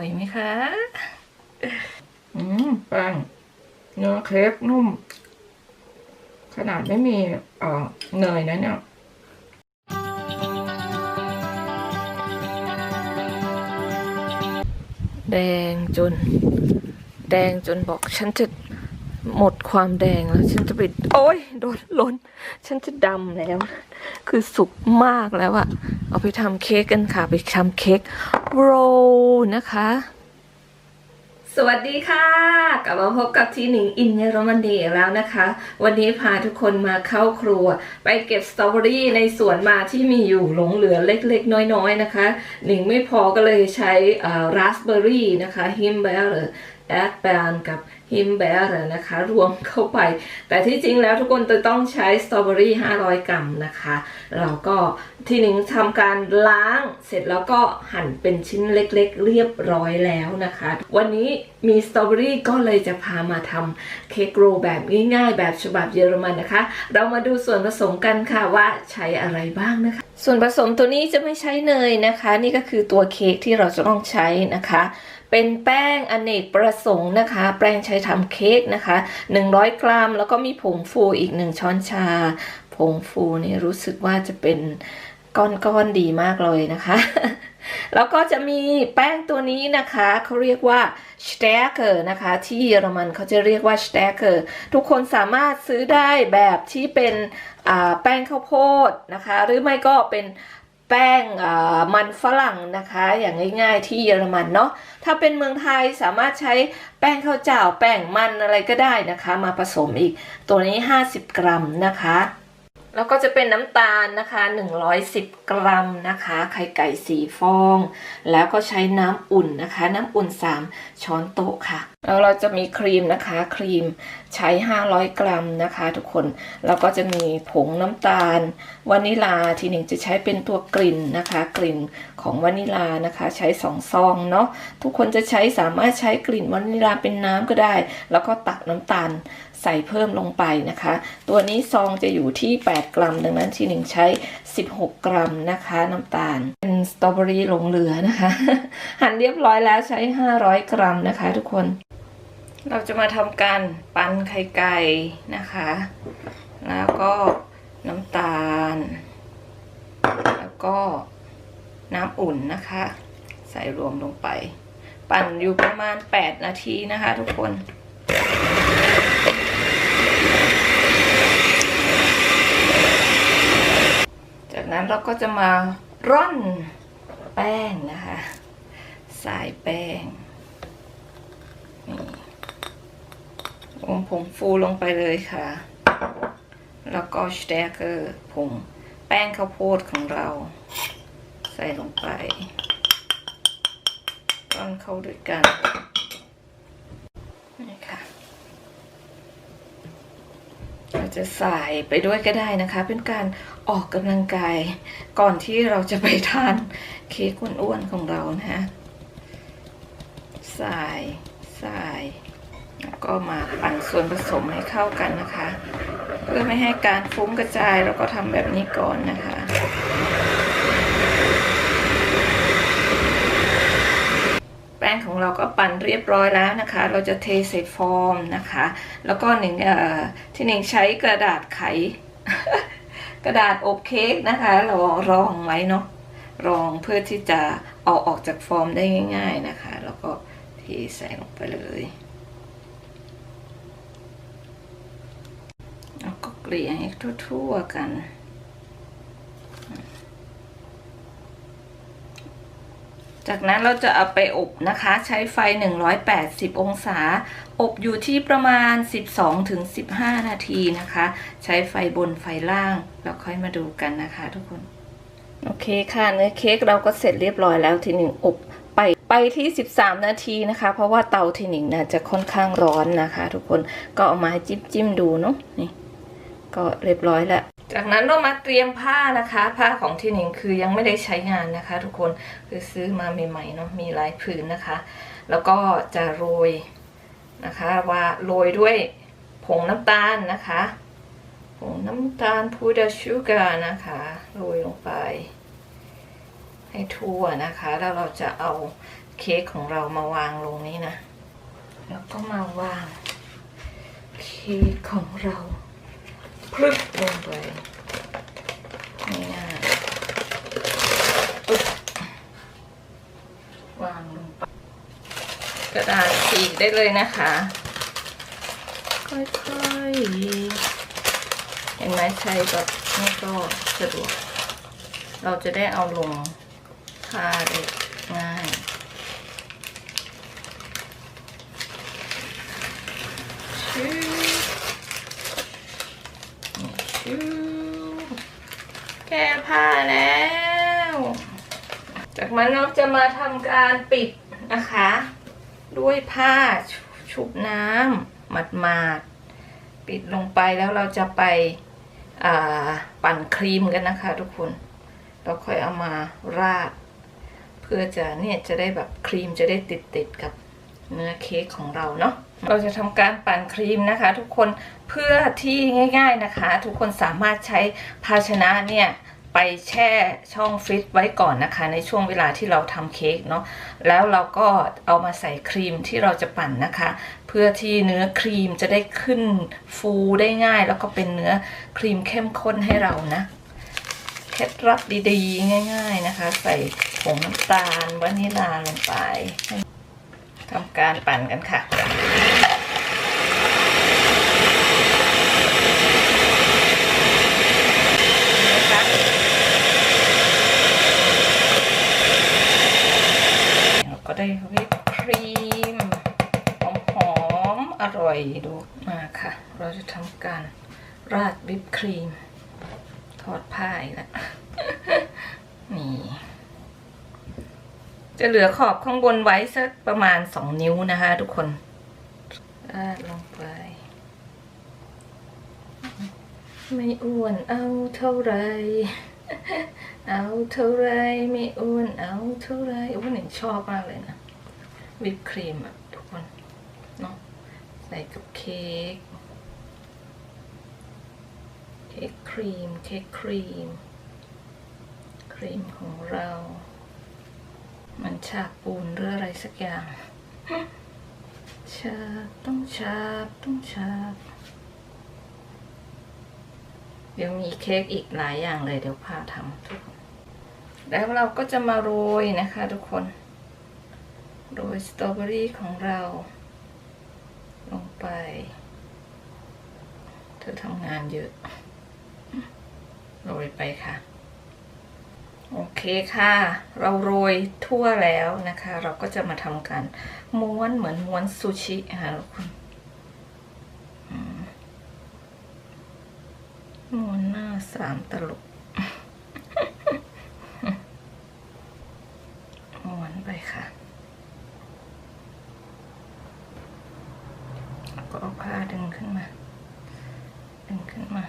วยไหมคะ อืมแป้งเนื้อเค้กนุ่ม ขนาดไม่มีเอ่อเนยนะเนี่ยแดงจน แดงจนบอกฉันจะหมดความแดงแล้ว ฉันจะไปโอ้ยโดนล้น ฉันจะดำแล้ว คือสุกมากแล้วอะเอาไปทำเค้กกันค่ะ ไปทำเค้ก โรนะคะ สวัสดีค่ะ กลับมาพบกับทีหนิงอินเยอรมนีอีกแล้วนะคะ วันนี้พาทุกคนมาเข้าครัว ไปเก็บสตรอเบอรี่ในสวนมาที่มีอยู่หลงเหลือเล็กๆ น้อยๆ นะคะ หนิงไม่พอก็เลยใช้ราสเบอร์รี่นะคะฮิมเบอร์แอดแบนกับ ฮิมเบอร์นะคะ รวมเข้าไป แต่ที่จริงแล้วทุกคนจะต้องใช้สตรอเบอรี่500 กรัมนะคะ เราก็ที่หนิงทำการล้างเสร็จแล้วก็หั่นเป็นชิ้นเล็กๆ เรียบร้อยแล้วนะคะ วันนี้มีสตรอเบอรี่ก็เลยจะพามาทำเค้กโรลแบบง่ายๆ แบบฉบับเยอรมันนะคะ เรามาดูส่วนผสมกันค่ะว่าใช้อะไรบ้างนะคะ ส่วนผสมตัวนี้จะไม่ใช้เนยนะคะ นี่ก็คือตัวเค้กที่เราจะต้องใช้นะคะ เป็นแป้งอเนกประสงค์นะคะ แป้งใช้ทำเค้กนะคะ 100 กรัม แล้วก็มีผงฟูอีก 1 ช้อนชา ผงฟูนี่รู้สึกว่าจะเป็นก้อนๆดีมากเลยนะคะแล้วก็จะมีแป้งตัวนี้นะคะเขาเรียกว่า Stärker นะคะ ที่เยอรมันเขาจะเรียกว่า Stärker ทุกคนสามารถซื้อได้แบบที่เป็นแป้งข้าวโพดนะคะ หรือไม่ก็เป็น แป้งมันฝรั่งนะคะ อย่างง่าย ๆ ที่เยอรมันเนาะถ้าเป็นเมืองไทยสามารถใช้แป้งข้าวเจ้าแป้งมันอะไรก็ได้นะคะ มาผสมอีกตัวนี้ 50 กรัมนะคะ แล้วก็จะเป็นน้ำตาลนะคะ 110 กรัมนะคะ ไข่ไก่สีฟอง แล้วก็ใช้น้ำอุ่นนะคะ น้ำอุ่น 3 ช้อนโต๊ะค่ะ แล้วเราจะมีครีมนะคะ ครีมใช้ 500 กรัมนะคะ ทุกคน แล้วก็จะมีผงน้ำตาลวานิลาทีหนึ่งจะใช้เป็นตัวกลิ่นนะคะ กลิ่นของวานิลานะคะ ใช้สองซองเนาะ ทุกคนจะใช้สามารถใช้กลิ่นวานิลาเป็นน้ำก็ได้ แล้วก็ตักน้ำตาล ใส่เพิ่มลงไปนะคะ ตัวนี้ซองจะอยู่ที่ 8 กรัม ดังนั้นทีหนึ่งใช้ 16 กรัมนะคะ น้ำตาล เป็นสตรอเบอรี่หลงเหลือนะคะ หั่นเรียบร้อยแล้วใช้ 500 กรัมนะคะ ทุกคน เราจะมาทำการปั้นไข่ไก่นะคะ แล้วก็น้ำตาล แล้วก็น้ำอุ่นนะคะ ใส่รวมลงไป ปั่นอยู่ประมาณ 8 นาทีนะคะ ทุกคน จาก นั้นเราก็จะมาร่อนแป้งนะคะสายแป้งนี่ผงผงฟูลงไปเลยค่ะ แล้วก็สเต็กเกอร์ผงแป้งข้าวโพดของเรา ใส่ลงไปร่อนเข้าด้วยกันค่ะ เรา จะใส่ไปด้วยก็ได้นะคะ เป็นการออกกำลังกายก่อนที่เราจะไปทานเค้กอ้วนๆของเรานะฮะใส่ใส่แล้วก็มาปั่นส่วนผสมให้เข้ากันนะคะ เพื่อไม่ให้การฟุ้งกระจายเราก็ทำแบบนี้ก่อนนะคะ แป้งของเราก็ปั่นเรียบร้อยแล้วนะคะ เราจะเทใส่ฟอร์มนะคะ แล้วก็หนึ่งเอ่อที่หนึ่งใช้กระดาษไข กระดาษอบเค้กนะคะ เรารองไว้เนาะรองเพื่อที่จะเอาออกจากฟอร์มได้ง่าย ๆนะคะ แล้วก็เทใส่ลงไปเลยแล้วก็เกลี่ยให้ทั่วๆกัน จากนั้นเราจะเอาไปอบนะคะ ใช้ไฟ 180 องศา อบอยู่ที่ประมาณ 12-15 นาทีนะคะ ใช้ไฟบนไฟล่างแล้วค่อยมาดูกันนะคะทุกคน โอเคค่ะเนื้อเค้กเราก็เสร็จเรียบร้อยแล้วทีหนึ่งอบไปไปที่ 13 นาทีนะคะ เพราะว่าเตาทีหนึ่งน่าจะค่อนข้างร้อนนะคะ ทุกคนก็เอามาจิ้มจิ้มดูเนาะนี่ก็เรียบร้อยแล้ว จากนั้นเรามาเตรียมผ้านะคะ ผ้าของที่หนิงคือยังไม่ได้ใช้งานนะคะ ทุกคนคือซื้อมาใหม่ๆเนาะมีลายผืนนะคะ แล้วก็จะโรยนะคะว่าโรยด้วยผงน้ำตาลนะคะผงน้ำตาลพูดชูการนะคะโรยลงไป ให้ทั่วนะคะ แล้วเราจะเอาเค้กของเรามาวางลงนี้นะ แล้วก็มาวางเค้กของเรา พลึบลงไปง่ายๆปึ๊บวางลงไปกระดาษฉีกได้เลยนะคะ ค่อยๆ เห็นไหมใช้แบบนี่ก็สะดวก เราจะได้เอาลงผ้าได้ง่าย ชื่อชื่อแก้ผ้าแล้ว จากนั้นเราจะมาทำการปิดนะคะ ด้วยผ้าชุบน้ำหมาดมาดๆปิดลงไปแล้วเราจะไปปั่นครีมกันนะคะ ทุกคนแล้วค่อยเอามาราด เพื่อจะเนี่ยจะได้แบบครีมจะได้ติดติดๆกับเนื้อเค้กของเราเนาะเราจะทำการปั่นครีมนะคะ ทุกคนเพื่อที่ง่าย ๆนะคะ ทุกคนสามารถใช้ภาชนะเนี่ย ไปแช่ช่องฟรีซไว้ก่อนนะคะ ในช่วงเวลาที่เราทำเค้กเนาะแล้วเราก็เอามาใส่ครีมที่เราจะปั่นนะคะ เพื่อที่เนื้อครีมจะได้ขึ้นฟูได้ง่าย แล้วก็เป็นเนื้อครีมเข้มข้นให้เรานะเคล็ดลับดีๆ ง่าย ๆนะคะ ใส่ผงน้ำตาลวานิลาลงไปทำการปั่นกันค่ะนะคะเรา ก็ได้วิปครีมหอมๆอร่อยดูมาค่ะ เราจะทำการราดวิปครีม ทอดผ้าอีกแล้วนี่จะเหลือขอบข้างบนไว้สักประมาณสองนิ้วนะคะทุกคนราดลงไป ไม่อ้วนเอาเท่าไร เอาเท่าไรไม่อ้วนเอาเท่าไรอ้หนึ่งชอบมากเลยนะวิปครีมอะทุกคนเนาะใส่กับเค้กเค้กครีมเค้กครีม ครีมของเรา มันฉาบปูนหรืออะไรสักอย่างฉาบต้องฉาบต้องฉาบ ยวมีเค้กอีกหลายอย่างเลยเดี๋ยวพาทำทุกคนแล้วเราก็จะมาโรยนะคะทุกคน โรยสตรอเบอรี่ของเรา ลงไป เธอทำงานเยอะ โรยไปค่ะ โอเคค่ะ เราโรยทั่วแล้วนะคะ เราก็จะมาทำการม้วนเหมือนม้วนซูชิค่ะทุกคนอืมม้วน หน้าสามตลบม้วนไปค่ะ ก็เอาผ้าดึงขึ้นมา ดึงขึ้นมา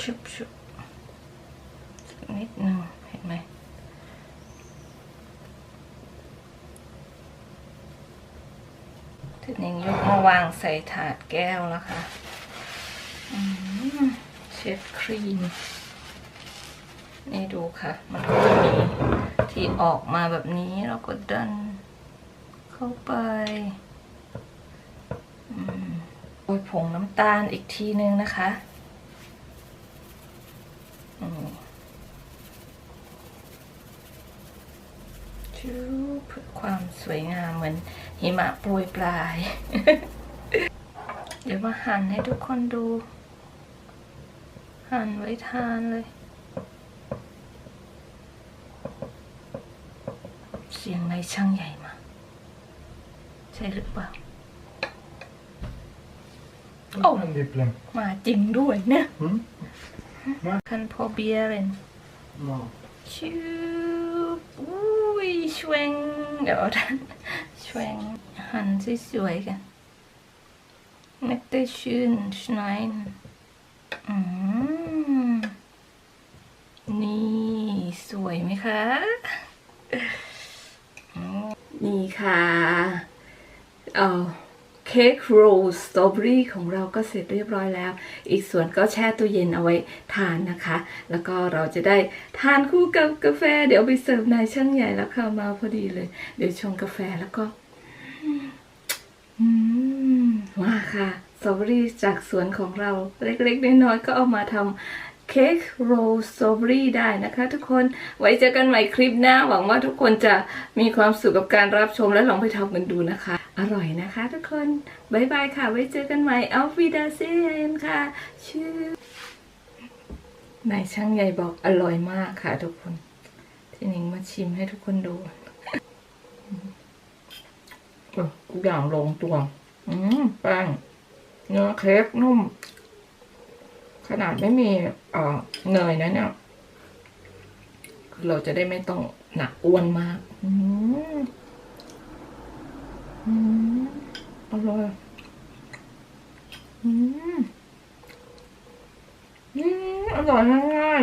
ชุบชุบสักนิดหนึ่งเห็นไหม ทีนี้ยกมาวางใส่ถาดแก้วแล้วค่ะเช็ดครีม นี่ดูค่ะ มันก็จะมีที่ออกมาแบบนี้เราก็ดัน เข้าไปอืมโรยผงน้ำตาลอีกทีนึงนะคะ ชูเพื่อความสวยงามเหมือนหิมะโปรยปลาย เดี๋ยวมาหั่นให้ทุกคนดู หั่นไว้ทานเลย เสียงในช่างใหญ่มา ใช่หรือเปล่า Oh. Oh. En dippling. มาจริงด้วยเนี่ย Mm. คันพอเบียร์เลย Ja. ชิวอุ้ย ช่วงเดี๋ยวท่านชวงหันสวยกันนักเตชื่นชไนน์อืมนี่สวยไหมคะ นี่ค่ะ เอา เค้กโรลสตรอเบอรี่ของเราก็เสร็จเรียบร้อยแล้ว อีกส่วนก็แช่ตู้เย็นเอาไว้ทานนะคะ แล้วก็เราจะได้ทานคู่กับกาแฟ เดี๋ยวไปเสิร์ฟนายช่างใหญ่แล้วค่ะมาพอดีเลย เดี๋ยวชงกาแฟแล้วก็อืมมาค่ะสตรอเบอรี่จากสวนของเราเล็กๆน้อยๆก็เอามาทำเค้กโรลสตรอเบอรี่ได้นะคะทุกคน ไว้เจอกันใหม่คลิปหน้า หวังว่าทุกคนจะมีความสุขกับการรับชมและลองไปทำกันดูนะคะ อร่อยนะคะทุกคนบายบายค่ะ ไว้เจอกันใหม่เอาฟีดาเซนค่ะชื่อนายช่างใหญ่บอกอร่อยมากค่ะทุกคน ที่หนิงมาชิมให้ทุกคนดูเออทุกอย่างลงตัว อืมแป้งเนื้อเค้กนุ่ม ขนาดไม่มีเนยนะเนี่ยเราจะได้ไม่ต้องหนักอ้วนมาก อืม อืมอร่อยอืมอืมอร่อยง่าย